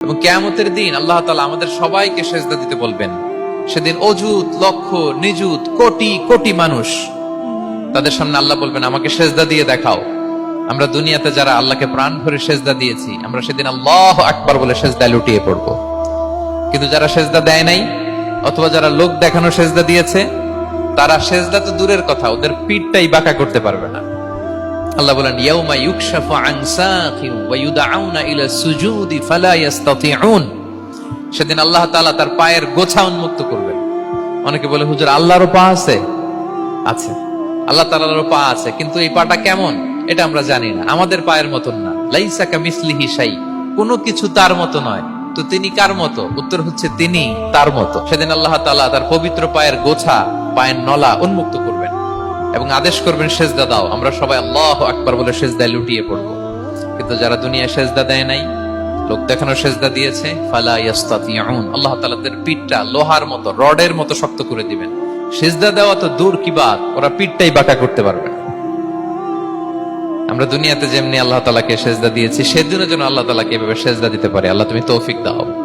এবং কেয়ামতের দিন আল্লাহ তালা আমাদের সবাইকে সেজদা দিতে বলবেন। সেদিন অজুত লক্ষ, নিযুত, কোটি কোটি মানুষ তাদের সামনে আল্লাহ বলবেন, আমাকে সেজদা দিয়ে দেখাও। আমরা দুনিয়াতে যারা আল্লাহকে প্রাণ ভরে সেজদা দিয়েছি, আমরা সেদিন আল্লাহ আকবার বলে সেজদা লুটিয়ে পড়ব। কিন্তু যারা সেজদা দেয় নাই, অথবা যারা লোক দেখানো সেজদা দিয়েছে, তারা সেজদা তো দূরের কথা, ওদের পিঠটাই বাঁকা করতে পারবে না। আল্লাহ বলেন, ইয়াউমা ইউকশাফু আন সাকিন ওয়া ইউদআউনা ইলা সুজুদি ফালা ইস্তাতিউন সেদিন আল্লাহ তাআলা তার পায়ের গোছা উন্মুক্ত করবেন। অনেকে বলে, হুজুর পা আছে? আছে। আল্লাহ পা আছে, কিন্তু এই পাটা কেমন? এটা আমরা জানি না। আমাদের পায়ের মতন না। লাইসা কামিসলিহি শাই, কোনো কিছু তার মতো নয়। তো তিনি কার মতো? উত্তর হচ্ছে তিনি তার মতো। সেদিন আল্লাহ তাআলা তার পবিত্র পায়ের গোছা, পায়ের নলা উন্মুক্ত করবেন। এবং আদেশ করবেন, সেজদা দাও। আমরা সবাই আল্লাহ আকবার বলে সেজদায় লুটিয়ে পড়ব। কিন্তু যারা দুনিয়া সেজদা দেয় নাই, লোক দেখানো সেজদা দিয়েছে, ফালা ইয়াস্তাতিউন। আল্লাহ তাআলাদের পিঠটা লোহার মতো, রডের মতো শক্ত করে দিবেন। সেজদা দেওয়া তো দূর কি বাত? ওরা পিঠটাই বাঁকা করতে পারবে না। আমরা দুনিয়াতে যেমনি আল্লাহ তালাকে সেজদা দিয়েছি সেদিনের জন্য আল্লাহ তালাকে এভাবে সেজদা দিতে পারে। আল্লাহ তুমি তৌফিক দাও।